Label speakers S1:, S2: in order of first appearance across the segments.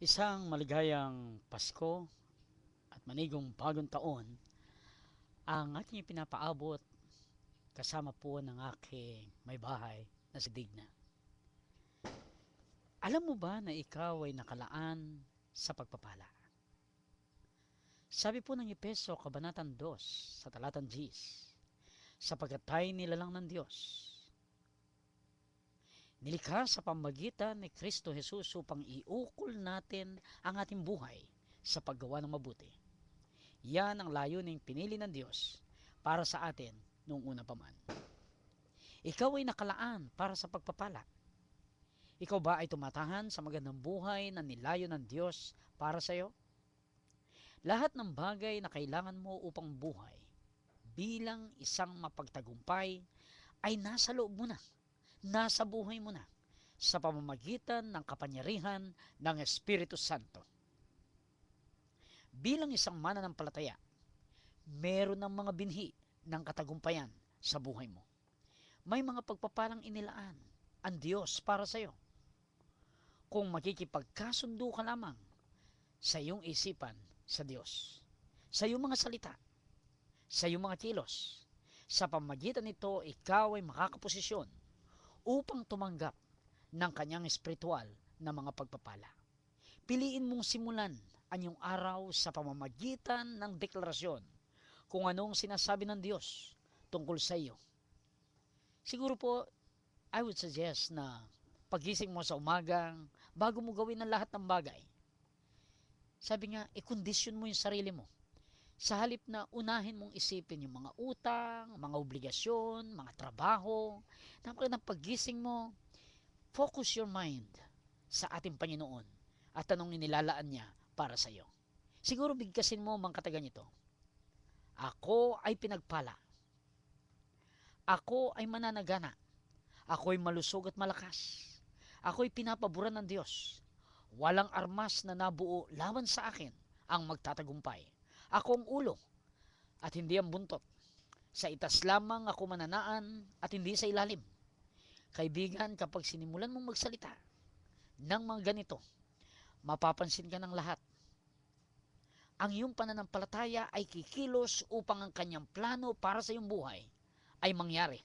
S1: Isang maligayang Pasko at manigong bagong taon ang aking pinapaabot kasama po ng aking may bahay na si Digna. Alam mo ba na ikaw ay nakalaan sa pagpapala? Sabi po ng Epeso Kabanatan 2 sa talatang Gs, sapagkat tayo nilalang ng Diyos. Nilikha sa pamagitan ni Kristo Jesus upang iukol natin ang ating buhay sa paggawa ng mabuti. Yan ang layuning pinili ng Diyos para sa atin noong una pa man. Ikaw ay nakalaan para sa pagpapala. Ikaw ba ay tumatahan sa magandang buhay na nilayo ng Diyos para sa iyo? Lahat ng bagay na kailangan mo upang buhay bilang isang mapagtagumpay ay nasa loob mo na, nasa buhay mo na, sa pamamagitan ng kapangyarihan ng Espiritu Santo. Bilang isang mananampalataya, meron ng mga binhi ng katagumpayan sa buhay mo. May mga pagpapalang inilaan ang Diyos para sa iyo. Kung makikipagkasundo ka lamang sa iyong isipan sa Diyos, sa iyong mga salita, sa iyong mga kilos. Sa pamagitan nito, ikaw ay makakaposisyon upang tumanggap ng kanyang espiritual na mga pagpapala. Piliin mong simulan ang iyong araw sa pamamagitan ng deklarasyon kung anong sinasabi ng Diyos tungkol sa iyo. Siguro po, I would suggest na pagising mo sa umagang, bago mo gawin ang lahat ng bagay, sabi nga, i-condition mo yung sarili mo sa halip na unahin mong isipin yung mga utang, mga obligasyon, mga trabaho, napakagandang pagising mo, focus your mind sa ating Panginoon at anong inilalaan niya para sa iyo. Siguro bigkasin mo mga katagan ito. Ako ay pinagpala. Ako ay mananagana. Ako ay malusog at malakas. Ako ay pinapaboran ng Diyos. Walang armas na nabuo laban sa akin ang magtatagumpay ako ang ulo at hindi ang buntot. Sa itas lamang ako mananaan at hindi sa ilalim. Kaibigan, kapag sinimulan mong magsalita ng mga ganito, mapapansin ka ng lahat. Ang iyong pananampalataya ay kikilos upang ang kanyang plano para sa iyong buhay ay mangyari.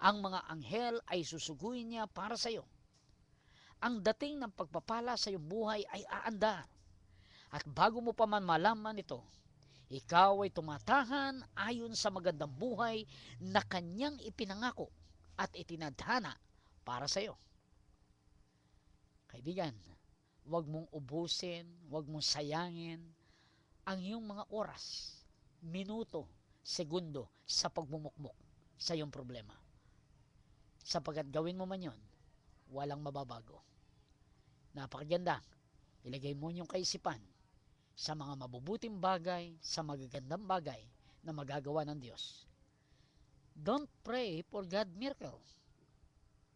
S1: Ang mga anghel ay susuguin niya para sa iyo. Ang dating ng pagpapala sa iyong buhay ay aandar at bago mo pa man malaman ito, ikaw ay tumatahan ayon sa magandang buhay na kanyang ipinangako at itinadhana para sa iyo. Kaibigan, huwag mong ubusin, huwag mong sayangin ang iyong mga oras, minuto, segundo sa pagmumukmok sa iyong problema. Sapagkat gawin mo man yon, walang mababago. Napakaganda. Ilagay mo yung kaisipan sa mga mabubuting bagay, sa magagandang bagay na magagawa ng Diyos. Don't pray for God miracle.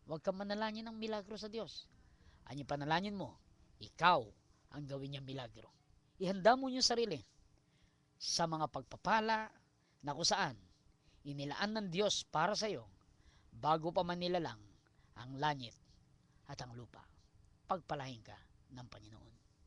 S1: Huwag kang manalangin ng milagro sa Diyos. Ang panalangin mo, ikaw ang gawin niya milagro. Ihanda mo yung sarili sa mga pagpapala na kung saan inilaan ng Diyos para sa iyo bago pa man nilalang ang langit at ang lupa. Pagpalahin ka ng Panginoon.